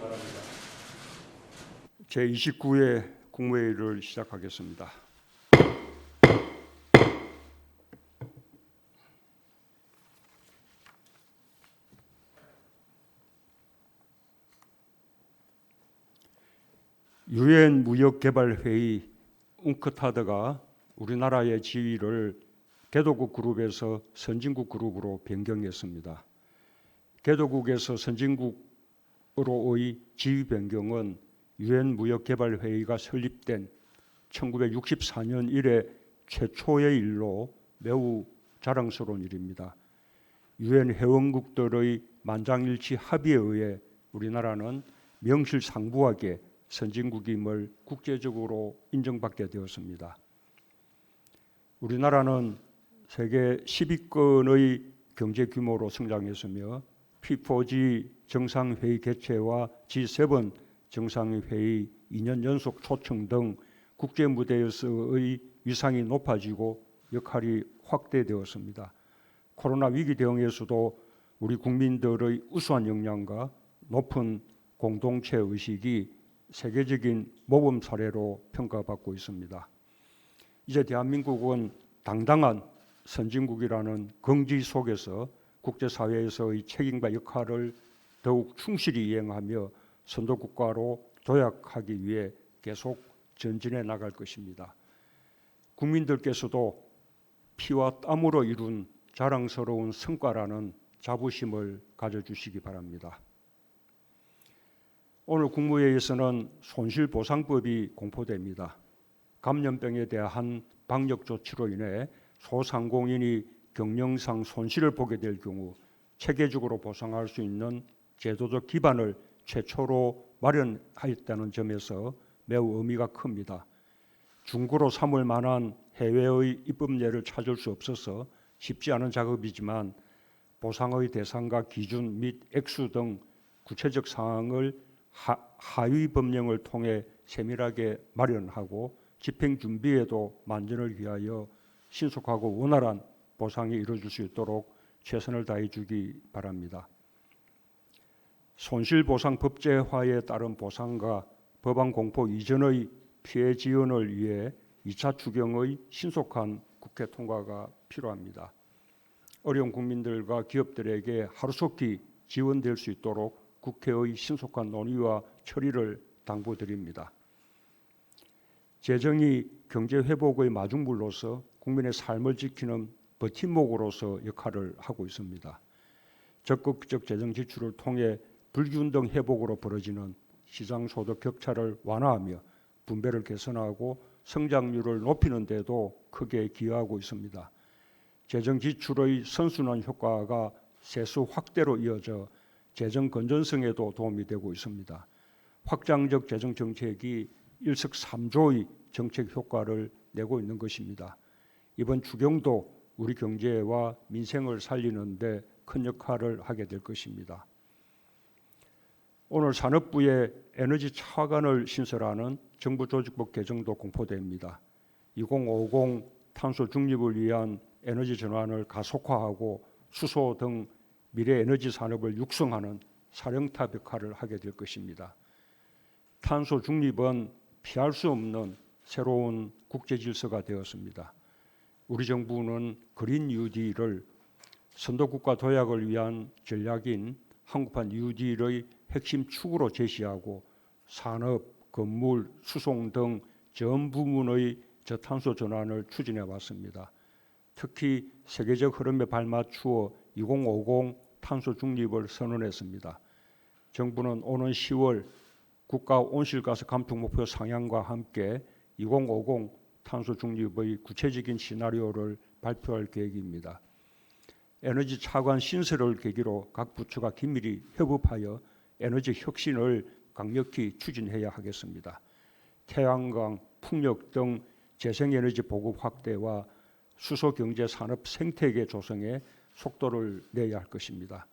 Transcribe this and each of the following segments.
바랍니다. 제 29회 국무회의를 시작하겠습니다. 유엔 무역개발회의 웅크타드가 우리나라의 지위를 개도국 그룹에서 선진국 그룹으로 변경했습니다. 개도국에서 선진국 으로의 지위 변경은 유엔 무역개발회의가 설립된 1964년 이래 최초의 일로 매우 자랑스러운 일입니다. 유엔 회원국들의 만장일치 합의에 의해 우리나라는 명실상부하게 선진국임을 국제적으로 인정받게 되었습니다. 우리나라는 세계 10위권의 경제 규모로 성장했으며 P4G 정상회의 개최와 G7 정상회의 2년 연속 초청 등 국제 무대에서의 위상이 높아지고 역할이 확대되었습니다. 코로나 위기 대응에서도 우리 국민들의 우수한 역량과 높은 공동체 의식이 세계적인 모범 사례로 평가받고 있습니다. 이제 대한민국은 당당한 선진국이라는 긍지 속에서 국제사회에서의 책임과 역할을 더욱 충실히 이행하며 선도국가로 도약하기 위해 계속 전진해 나갈 것입니다. 국민들께서도 피와 땀으로 이룬 자랑스러운 성과라는 자부심을 가져주시기 바랍니다. 오늘 국무회의에서는 손실보상법이 공포됩니다. 감염병에 대한 방역 조치로 인해 소상공인이 경영상 손실을 보게 될 경우 체계적으로 보상할 수 있는 제도적 기반을 최초로 마련하였다는 점에서 매우 의미가 큽니다. 중고로 삼을 만한 해외의 입법례를 찾을 수 없어서 쉽지 않은 작업이지만 보상의 대상과 기준 및 액수 등 구체적 사항을 하, 하위 법령을 통해 세밀하게 마련하고 집행 준비에도 만전을 위하여 신속하고 원활한 보상이 이루어질 수 있도록 최선을 다해 주기 바랍니다. 손실보상 법제화에 따른 보상과 법안 공포 이전의 피해 지원을 위해 2차 추경의 신속한 국회 통과가 필요합니다. 어려운 국민들과 기업들에게 하루속히 지원될 수 있도록 국회의 신속한 논의와 처리를 당부드립니다. 재정이 경제 회복의 마중물로서 국민의 삶을 지키는 버팀목으로서 역할을 하고 있습니다. 적극적 재정 지출을 통해 불균등 회복으로 벌어지는 시장 소득 격차를 완화하며 분배를 개선하고 성장률을 높이는 데도 크게 기여하고 있습니다. 재정 지출의 선순환 효과가 세수 확대로 이어져 재정 건전성에도 도움이 되고 있습니다. 확장적 재정 정책이 일석삼조의 정책 효과를 내고 있는 것입니다. 이번 추경도 우리 경제와 민생을 살리는데 큰 역할을 하게 될 것입니다. 오늘 산업부의 에너지 차관을 신설하는 정부 조직법 개정도 공포됩니다. 2050 탄소 중립을 위한 에너지 전환을 가속화하고 수소 등 미래 에너지 산업을 육성하는 사령탑 역할을 하게 될 것입니다. 탄소 중립은 피할 수 없는 새로운 국제 질서가 되었습니다. 우리 정부는 그린 뉴딜을 선도국가 도약을 위한 전략인 한국판 뉴딜의 핵심 축으로 제시하고 산업, 건물, 수송 등 전 부문의 저탄소 전환을 추진해 왔습니다. 특히 세계적 흐름에 발맞추어 2050 탄소 중립을 선언했습니다. 정부는 오는 10월 국가 온실가스 감축 목표 상향과 함께 2050 탄소 중립의 구체적인 시나리오를 발표할 계획입니다. 에너지 차관 신설을 계기로 각 부처가 긴밀히 협업하여 에너지 혁신을 강력히 추진해야 하겠습니다. 태양광, 풍력 등 재생에너지 보급 확대와 수소 경제 산업 생태계 조성에 속도를 내야 할 것입니다.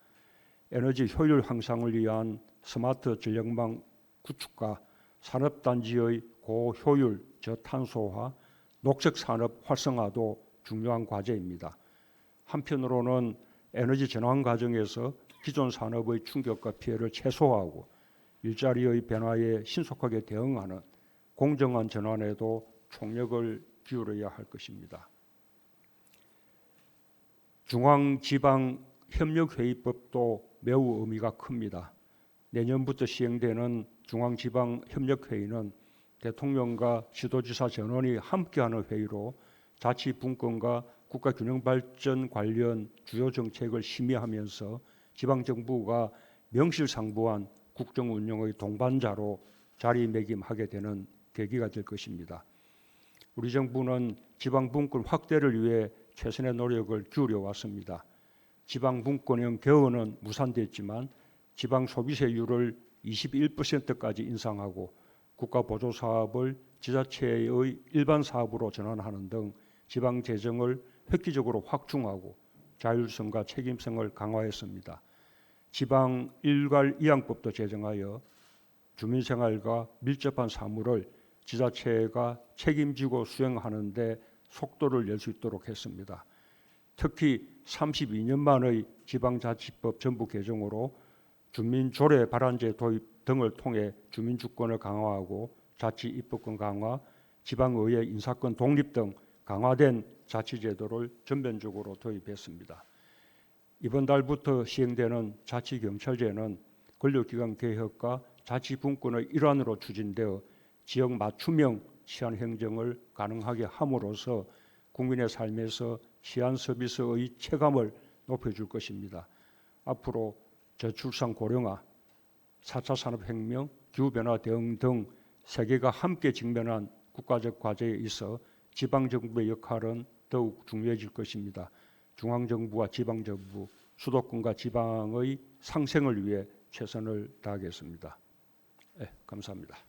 에너지 효율 향상을 위한 스마트 전력망 구축과 산업단지의 고효율 저탄소화, 녹색 산업 활성화도 중요한 과제입니다. 한편으로는 에너지 전환 과정에서 기존 산업의 충격과 피해를 최소화하고 일자리의 변화에 신속하게 대응하는 공정한 전환에도 총력을 기울여야 할 것입니다. 중앙지방 협력회의법도 매우 의미가 큽니다. 내년부터 시행되는 중앙지방 협력회의는 대통령과 지도지사 전원이 함께하는 회의로 자치 분권과 국가 균형 발전 관련 주요 정책을 심의하면서 지방 정부가 명실상부한 국정 운영의 동반자로 자리매김하게 되는 계기가 될 것입니다. 우리 정부는 지방 분권 확대를 위해 최선의 노력을 기울여 왔습니다. 지방 분권형 개헌은 무산됐지만 지방 소비세율을 21%까지 인상하고 국가 보조 사업을 지자체의 일반 사업으로 전환하는 등 지방 재정을 획기적으로 확충하고 자율성과 책임성을 강화했습니다. 지방 일괄 이양법도 제정하여 주민 생활과 밀접한 사무를 지자체가 책임지고 수행하는 데 속도를 낼 수 있도록 했습니다. 특히 32년 만의 지방자치법 전부 개정으로 주민 조례 발안제 도입 등을 통해 주민 주권을 강화하고 자치 입법권 강화, 지방의회 인사권 독립 등 강화된 자치제도를 전면적으로 도입했습니다. 이번 달부터 시행되는 자치경찰제는 권력기관 개혁과 자치분권의 일환으로 추진되어 지역 맞춤형 치안 행정을 가능하게 함으로써 국민의 삶에서 치안 서비스의 체감을 높여줄 것입니다. 앞으로 저출산 고령화, 4차 산업혁명, 기후변화 대응 등 세계가 함께 직면한 국가적 과제에 있어 지방정부의 역할은 더욱 중요해질 것입니다. 중앙정부와 지방정부, 수도권과 지방의 상생을 위해 최선을 다하겠습니다. 네, 감사합니다.